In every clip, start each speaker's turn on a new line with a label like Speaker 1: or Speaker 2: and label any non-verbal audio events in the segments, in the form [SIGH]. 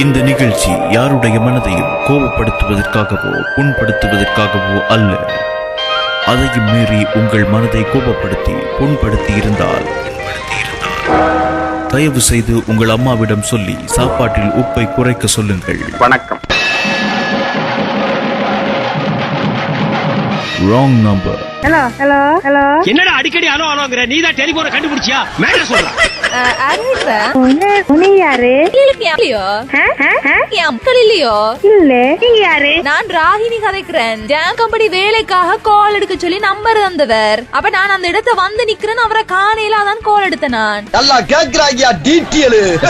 Speaker 1: இந்த நிகழ்ச்சி யாருடைய மனதையும் கோபப்படுத்துவதற்காகவோ புண்படுத்துவதற்காகவோ அல்ல. அதையும் மீறி உங்கள் மனதை கோபப்படுத்தி புண்படுத்தி இருந்தால் தயவு செய்து உங்கள் அம்மாவிடம் சொல்லி சாப்பாட்டில் உப்பை குறைக்க சொல்லுங்கள்.
Speaker 2: வணக்கம்.
Speaker 1: Wrong number
Speaker 3: hello hello hello
Speaker 4: என்னடா அடிக்கடி அலோ அலோங்கிற? நீ தான் டெலிபோனை கண்டுபிடிச்சியா? மேல
Speaker 3: நீ
Speaker 5: இல்லையோ? என்
Speaker 3: இல்ல. நீங்க யாரு?
Speaker 5: நான் ராகினி கதைக்கிறேன். ஜாம் கம்பெனி வேலைக்காக கால் எடுக்க சொல்லி நம்பர் தந்தவர். அப்ப நான் அந்த இடத்த வந்து நிக்கிறேன். அவரை காணையில அதான் கால் எடுத்தேன் நான்.
Speaker 6: நல்லா கேக்குறாங்க டீட்டெயில்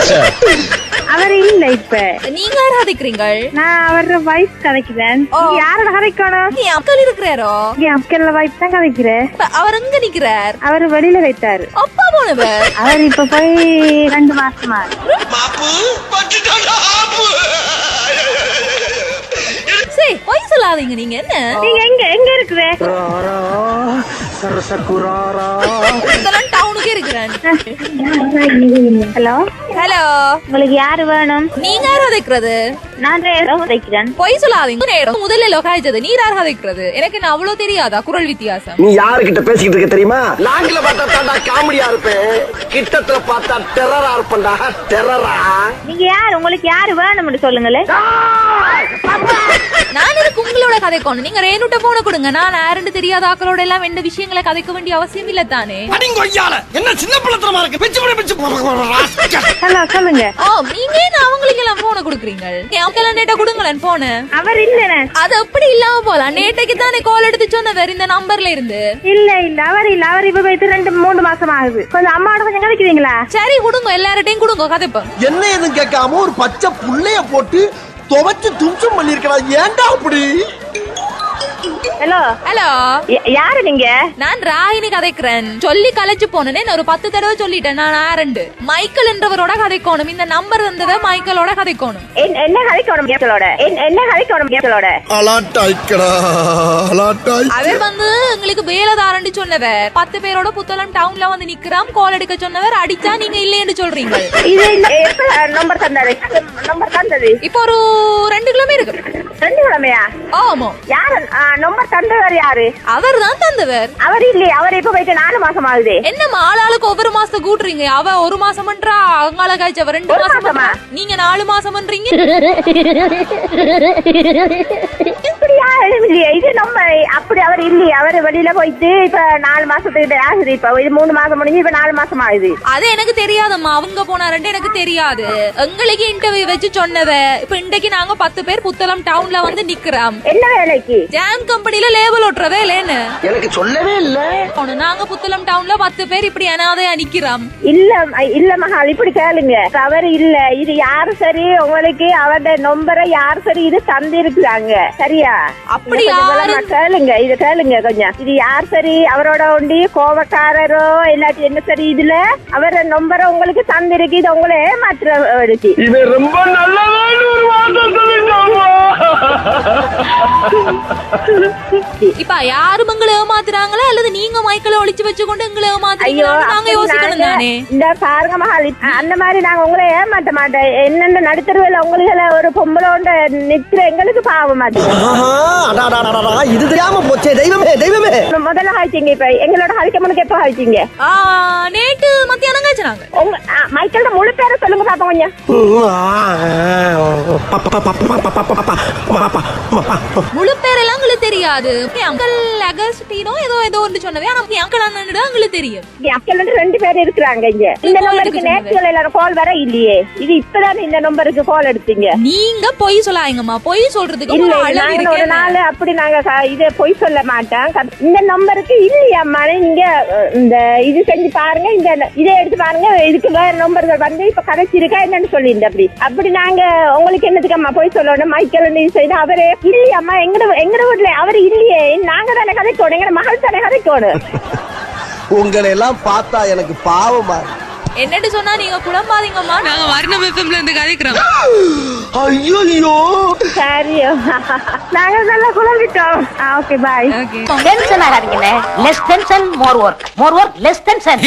Speaker 3: அவர் இல்ல இப்ப.
Speaker 5: நீங்க யார் கதைக்கிறீங்கள்?
Speaker 3: நான் அவரோட வைஃப் கதைக்கிறேன். யாரோட கதைக்கணும்?
Speaker 5: என் அக்கள் இருக்கிறாரோ?
Speaker 3: என் அக்கல்ல வைஃப் தான் கதைக்கிறேன்.
Speaker 5: அவர் எங்க நிக்கிறார்?
Speaker 3: அவர் வெளியில வைத்தாரு.
Speaker 5: அப்பா போனவர்.
Speaker 3: அவர் இப்ப போய் ரெண்டு மாசமா.
Speaker 5: சரி பொய் சொல்லாதீங்க நீங்க என்ன?
Speaker 3: நீங்க எங்க எங்க இருக்குது
Speaker 5: டவுனுக்கே இருக்கிறேன்?
Speaker 3: ஹலோ?
Speaker 5: ஹலோ?
Speaker 3: உங்களுக்கு யாரு வேணும்?
Speaker 5: நீங்க யார் கதைக்கிறது
Speaker 3: நான் ரேவதி கதைக்கிறேன்
Speaker 5: பொய் சொல்லாதீங்க. நேரம் முதல்ல லொகாய்ச்சது. நீ யார் கதைக்கிறது எனக்கு என்ன அவ்வளவு தெரியாதா? குரல் வித்தியாசம்.
Speaker 6: நீ யாருகிட்ட பேசிக்கிட்டு இருக்க தெரியுமா? லாங்கில பார்த்தா தாண்டா காமெடியா இருப்பேன். கிட்டத்துல பார்த்தா டெரரா இருப்பேன்டா. டெரரா
Speaker 3: நீங்க யாரு? உங்களுக்கு யாரு வேணும்னு சொல்லுங்களேன்.
Speaker 5: நான் எனக்கு உங்களோட கதைக்கணும் நீங்க ரேணுட்ட போன கொடுங்க. நான் யாருன்னு தெரியாத ஆக்களோட எல்லாம் எந்த விஷயங்களை கதைக்க வேண்டிய அவசியம் இல்ல தானே?
Speaker 4: என்ன சின்ன பிள்ளத்தனமா இருக்கு? பிச்சு பிடி பிச்சு
Speaker 3: ஹலோ சொல்லுங்க.
Speaker 5: ஓ நீங்க அவங்களுக்கு எல்லாம் போன கொடுக்குறீங்க என் அக்கெல்லாம் நேட்ட கொடுங்களேன் போன
Speaker 3: அவர் இல்ல
Speaker 5: அது அப்படி இல்லாம போலாம் நேட்டைக்கு தானே கால் எடுத்து சொன்னவர் இந்த நம்பர்ல இருந்து?
Speaker 3: இல்ல இல்ல அவர் இல்ல. அவர் இப்ப போயிட்டு ரெண்டு மூணு மாசம் ஆகுது. கொஞ்சம் அம்மாவோட கொஞ்சம் கதைக்கிறீங்களா?
Speaker 5: சரி கொடுங்க. எல்லார்ட்டையும் கொடுங்க. கதைப்போம்
Speaker 6: என்ன எதுவும் கேட்காம ஒரு பச்சை புள்ளைய போட்டு துவைச்சு தும்சம் பண்ணிருக்கா ஏன்டா அப்படி?
Speaker 3: ஹலோ
Speaker 5: ஹலோ
Speaker 3: யாரு நீங்க?
Speaker 5: நான் ராகினி கதைக்கிறேன். சொல்லி கலைச்சு போனேன்னு நான் ஒரு பத்து தடவை சொல்லிட்டேன். நான் ஆரண்டு. மைக்கேல் என்றவரோட கதைக்கணும். இந்த நம்பர் வந்ததை மைக்கேலோட கதைக்கணும்.
Speaker 3: என்- என்ன கதைக்கணும் கேட்டலோட என்ன கதைக்கணும் கேட்டலோட
Speaker 6: அலாட்டாய்க்கடா அலாட்டாய்.
Speaker 5: அவர் வந்து எங்களுக்கு வேலைதாரண்டு சொன்னவர். பத்து பேரோட புத்தளம் டவுன்ல வந்து நிக்கிறோம். கால் எடுக்க சொன்னவர். அடிச்சா நீங்க இல்லைன்னு சொல்றீங்க.
Speaker 3: இது நம்பர் தந்தது? நம்பர் தந்தது?
Speaker 5: இப்போ ஒரு ரெண்டு கிலோமீட்டர் இருக்கு.
Speaker 3: ரெண்டு கிழமையா
Speaker 5: ஆமா.
Speaker 3: யாரு நம்பர் தந்தவர் யாரு?
Speaker 5: அவர் தான் தந்தவர்.
Speaker 3: அவர் இல்லையே அவர் இப்ப போயிட்டு நாலு மாசம் ஆகுது
Speaker 5: என்ன ஆளாளுக்கு ஒவ்வொரு மாசத்தை கூட்டுறீங்க? அவ ஒரு மாசம் பண்றா அவங்கள காய்ச்சவ ரெண்டு
Speaker 3: ஒரு
Speaker 5: மாசம்
Speaker 3: மாசமா?
Speaker 5: பண்றா. நீங்க நாலு மாசம் பண்றீங்க [LAUGHS]
Speaker 3: இல்லையே இது நம்ம அப்படி அவர் இல்லையே. அவர் வெளியில போயிட்டு இப்ப நாலு மாசத்துக்கிட்ட ஆகுது. இப்ப இது மூணு மாசம் முடிஞ்சு இப்ப நாலு மாசம் ஆகுது.
Speaker 5: அது எனக்கு தெரியாதம்மா. அவங்க போனாருன்ட்டு எனக்கு தெரியாது. எங்களுக்கு இன்டர்வியூ வச்சு சொன்னவ இப்ப இன்றைக்கு நாங்க பத்து பேர் புத்தளம் டவுன்ல வந்து நிக்கிறோம்.
Speaker 3: என்ன வேலைக்கு?
Speaker 5: ஜாம் கம்பெனில லேபிள் ஒட்டுறவே இல்லைன்னு.
Speaker 6: எனக்கு சொல்லவே இல்ல.
Speaker 5: நாங்க புத்தளம் டவுன்ல பத்து பேர் இப்படி அனாதையா நிக்கிறோம்.
Speaker 3: இல்ல இல்ல மகால் இப்படி கேளுங்க. அவர் இல்ல. இது யாரு சரி? உங்களுக்கு அவருடைய நம்பரை யார் சரி? இது தந்திருக்கிறாங்க. சரியா?
Speaker 5: அப்படி
Speaker 3: கேளுங்க இது கேளுங்க கொஞ்சம். இது யார் சரி? அவரோட ஒண்டி கோபக்காரரோ இல்லாட்டி என்ன சரி இதுல? அவர் நம்பரை உங்களுக்கு தந்திருக்கு இது உங்களை ஏமாற்ற
Speaker 6: இவன் ரொம்ப நல்லவன் ஒரு வார்த்தை சொல்லிட்டாமா
Speaker 5: இப்ப யாரும் எங்களை ஏமாத்துறாங்களா அல்லது நீங்க மைக்களை ஒளிச்சு வச்சு கொண்டு எங்களை
Speaker 3: ஐயோ
Speaker 5: ஏமாத்துறீங்களான்னு நாங்க யோசிக்கணும் தானே
Speaker 3: இந்த பாருங்க மகால் அந்த மாதிரி நாங்க உங்களை ஏமாட்ட மாட்டோம் என்னென்ன நடுத்தருவில் உங்களுக்கு ஒரு பொம்பளோண்ட நிக்கிற எங்களுக்கு பாவ மாட்டோம்
Speaker 6: இது தெரியாம போச்சே தெய்வமே தெய்வமே
Speaker 3: முதல்ல ஹாய்ச்சிங்க இப்ப எங்களோட ஹரிக்க முனுக்கு எப்ப ஹாய்ச்சிங்க
Speaker 5: நேத்து மத்தியானம் காய்ச்சினாங்க
Speaker 3: உங்க மைக்கேலோட முழு பேரை சொல்லுங்க பாப்போம் கொஞ்சம்
Speaker 5: முழு பேரெல்லாம் தெரியாது. அங்கிள் அகஸ்டினோ ஏதோ ஏதோ ஒன்று சொன்னவே ஆனா அங்கிள் அண்ணன் தான் எங்களுக்கு தெரியும்.
Speaker 3: வந்து ரெண்டு பேர் இருக்கிறாங்க இங்க. இந்த நம்பருக்கு
Speaker 5: எடுக்க
Speaker 3: நேற்று எல்லாரும் கால் வர இல்லையே. இது இப்பதானே இந்த நம்பருக்கு கால் எடுத்தீங்க?
Speaker 5: நீங்க பொய் சொல்லாதீங்கம்மா. பொய் சொல்றதுக்கு
Speaker 3: இல்ல
Speaker 5: ஒரு?
Speaker 3: நாள் அப்படி நாங்க இதை பொய் சொல்ல மாட்டோம். இந்த நம்பருக்கு இல்லையாம்மா நீங்க இந்த இது செஞ்சு பாருங்க. இந்த இதை எடுத்து பாருங்க. இதுக்கு வேற நம்பர்கள் வந்து இப்ப கதைச்சிருக்கா என்னன்னு சொல்லியிருந்த அப்படி. அப்படி நாங்க உங்களுக்கு என்னதுக்கம்மா பொய் சொல்லணும்? மைக்கேல் இது செய்து அவரே இல்லையாம்மா எங்கட எங்கட வீட்டுல அவர் இல்லையே. நாங்க தானே கதைக்கணும். எங்கட மகள் தானே கதைக்கணும்.
Speaker 6: உங்களை எல்லாம் பார்த்தா எனக்கு பாவமா.
Speaker 5: என்னட்டு சொன்னா நீங்க குழம்பாதீங்கம்மா நாங்க வர்ணம் எஃப்எம்ல இருந்து கதைக்கிறோம்.
Speaker 6: ஐயோ
Speaker 3: சரி நாங்க நல்லா குழம்பிட்டோம். Okay bye
Speaker 7: tension ஆகாதீங்கண்ணே. Less tension more work more work less tension